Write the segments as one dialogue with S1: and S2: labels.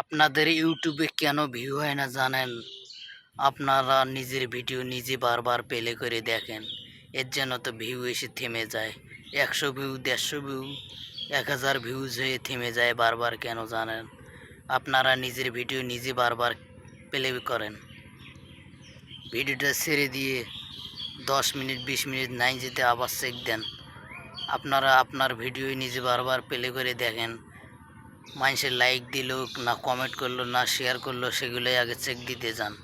S1: আপনাদের ইউটিউবে কেন ভিউ হয় না জানেন? আপনারা নিজের ভিডিও নিজে বারবার পেলে করে দেখেন। এর জন্য তো ভিউ এসে থেমে যায়। একশো ভিউ দেড়শো ভিউ এক হাজার ভিউজ হয়ে থেমে যায় বারবার কেন জানেন? আপনারা নিজের ভিডিও নিজে বারবার প্লে করেন। ভিডিওটা ছেড়ে দিয়ে দশ মিনিট, বিশ মিনিট নাই যেতে আবার চেক দেন। আপনারা আপনার ভিডিও নিজে বারবার প্লে করে দেখেন। মানুষের লাইক দিল, না কমেন্ট করল, না শেয়ার করল, সেগুলোই আগে চেক দিতে যান।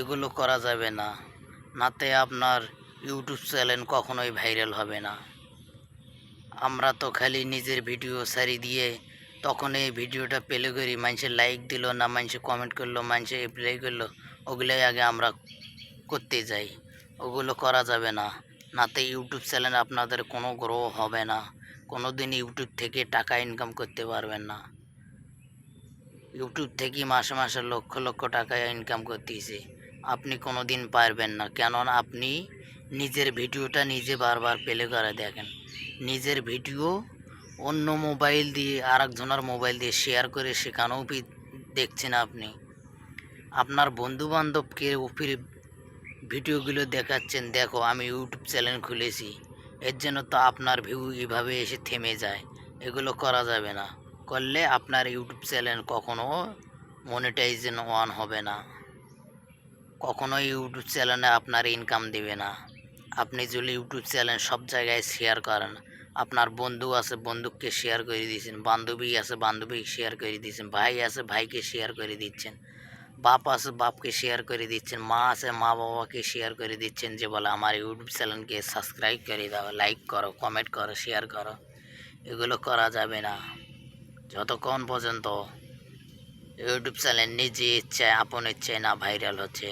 S1: এগুলো করা যাবে না। নাতে আপনার ইউটিউব চ্যানেল কখনোই ভাইরাল হবে না। আমরা তো খালি নিজের ভিডিও সারি দিয়ে তখন এই ভিডিওটা পেলে করি। মানুষের লাইক দিল, না মানুষে কমেন্ট করল, মানুষে প্লে করল, ওগুলোই আগে আমরা করতে যাই। ওগুলো করা যাবে না। নাতে ইউটিউব চ্যানেল আপনাদের কোনো গ্রো হবে না। কোনো দিন ইউটিউব থেকে টাকা ইনকাম করতে পারবেন না। ইউটিউব থেকে মাসে মাসে লক্ষ লক্ষ টাকা ইনকাম করতেছে। আপনি কোনো দিন পারবেন না। কেননা আপনি নিজের ভিডিওটা নিজে বারবার প্লে করে দেখেন। নিজের ভিডিও অন্য মোবাইল দিয়ে আর একজনের মোবাইল দিয়ে শেয়ার করে সেখানেও দেখছেন আপনি। আপনার বন্ধু বান্ধবকে ওপরে ভিডিওগুলো দেখাচ্ছেন, দেখো, আমি ইউটিউব চ্যানেল খুলেছি। এর জন্য তো আপনার ভিউ এভাবে এসে থেমে যায়। এগুলো করা যাবে না। করলে আপনার ইউটিউব চ্যানেল কখনো মনিটাইজেশন অন হবে না। কখনো ইউটিউব চ্যানেলে আপনার ইনকাম দেবে না। আপনি যদি ইউটিউব চ্যানেল সব জায়গায় শেয়ার করেন, আপনার বন্ধু আছে, বন্ধুকে শেয়ার করে দিয়েছেন, বান্ধবী আছে, বান্ধবীকে শেয়ার করে দিয়েছেন, ভাই আছে, ভাইকে শেয়ার করে দিচ্ছেন, বাপ আছে, বাপকে শেয়ার করে দিচ্ছেন, মা আছে, মা বাবাকে শেয়ার করে দিচ্ছেন যে বলে, আমার ইউটিউব চ্যানেলকে সাবস্ক্রাইব করে দাও লাইক করো কমেন্ট করো শেয়ার করো। এগুলো করা যাবে না। যতক্ষণ পর্যন্ত ইউটিউব চ্যানেল নিজে ইচ্ছায় আপন ইচ্ছায় না ভাইরাল হচ্ছে,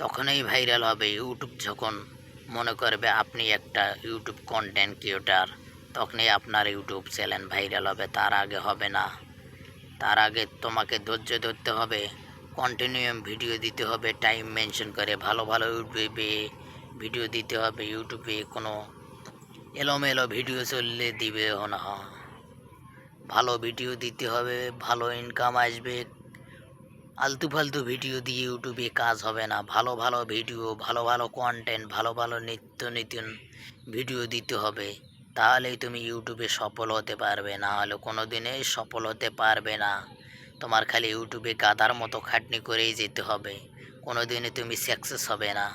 S1: তখনই ভাইরাল হবে ইউটিউব যখন মনে করবে আপনি একটা ইউটিউব কন্টেন্ট ক্রিয়েটার তখনই আপনার ইউটিউব চ্যানেল ভাইরাল হবে, তার আগে হবে না। তার আগে তোমাকে ধৈর্য ধরতে হবে কন্টিনিউয়াম ভিডিও দিতে হবে টাইম মেনশন করে ভালো ভালো ইউটিউবে ভিডিও দিতে হবে, ইউটিউবে কোনো এলোমেলো ভিডিও চললে দিবে না। ভালো ভিডিও দিতে হবে, ভালো ইনকাম আসবে। আলতু ফালতু ভিডিও দিয়ে ইউটিউবে কাজ হবে না। ভালো ভালো ভিডিও ভালো ভালো কন্টেন্ট ভালো ভালো নিত্য নতুন ভিডিও দিতে হবে। তাহলেই তুমি ইউটিউবে সফল হতে পারবে, না হলে কোনো দিনেই সফল হতে পারবে না। তোমার খালি ইউটিউবে গাদার মতো খাটনি করেই যেতে হবে। কোনো দিনে তুমি সাকসেস হবে না।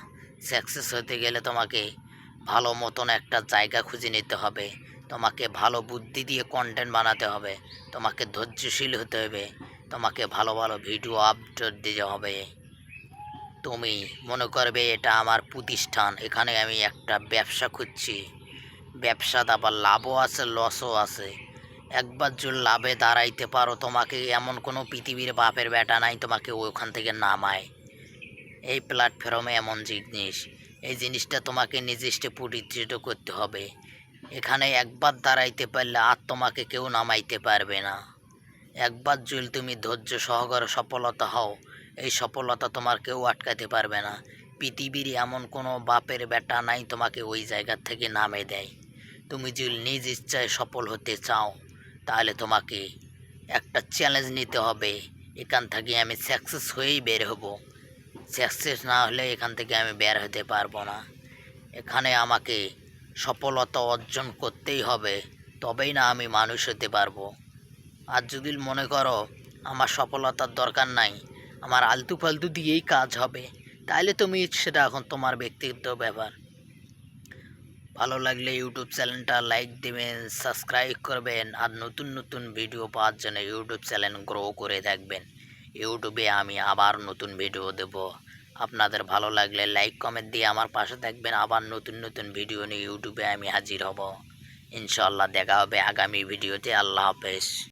S1: সাকসেস হতে গেলে তোমাকে ভালো মতন একটা জায়গা খুঁজে নিতে হবে। তোমাকে ভালো বুদ্ধি দিয়ে কন্টেন্ট বানাতে হবে, তোমাকে ধৈর্যশীল হতে হবে, তোমাকে ভালো ভালো ভিডিও আপলোড দিতে হবে। তুমি মনে করবে এটা আমার প্রতিষ্ঠান, এখানে আমি একটা ব্যবসা খুঁজছি। ব্যবসাতে আবার লাভও আছে লসও আছে। একবার যদি লাভে দাঁড়াইতে পারো, তোমাকে এমন কোনো পৃথিবীর বাপের বেটা নাই, তোমাকে ওখান থেকে নামায়। এই প্ল্যাটফর্মে এমন জিনিস, এই জিনিসটা তোমাকে নিজেস্টে পরিচিত করতে হবে। এখানে একবার দাঁড়াইতে পারলে আর তোমাকে কেউ নামাইতে পারবে না। একবার যদি তুমি ধৈর্য সহকারে সফলতা হও, এই সফলতা তোমার কেউ আটকাতে পারবে না। পৃথিবীর এমন কোনো বাপের বেটা নাই তোমাকে ওই জায়গা থেকে নামে দেয়। তুমি যদি নিজ ইচ্ছায় সফল হতে চাও, তাহলে তোমাকে একটা চ্যালেঞ্জ নিতে হবে। এখান থেকে আমি সাকসেস হয়েই বের হব। সাকসেস না হলে এখান থেকে আমি বের হতে পারব না। এখানে আমাকে সফলতা অর্জন করতেই হবে, তবেই না আমি মানুষ হতে পারব। আর যদি মনে করো আমার সফলতার দরকার নাই, আমার আলতু ফালতু দিয়েই কাজ হবে তাহলে তুমি সেটা এখন তোমার ব্যক্তিগত ব্যাপার। ভালো লাগলে ইউটিউব চ্যানেলটা লাইক দেবেন, সাবস্ক্রাইব করবেন, আর নতুন নতুন ভিডিও পাওয়ার জন্য ইউটিউব চ্যানেল গ্রো করে থাকবেন ইউটিউবে আমি আবার নতুন ভিডিও দেব। আপনাদের ভালো লাগলে লাইক কমেন্ট দিয়ে আমার পাশে থাকবেন। আবার নতুন নতুন ভিডিও নিয়ে ইউটিউবে আমি হাজির হব। ইনশাল্লাহ দেখা হবে আগামী ভিডিওতে আল্লাহ হাফেজ।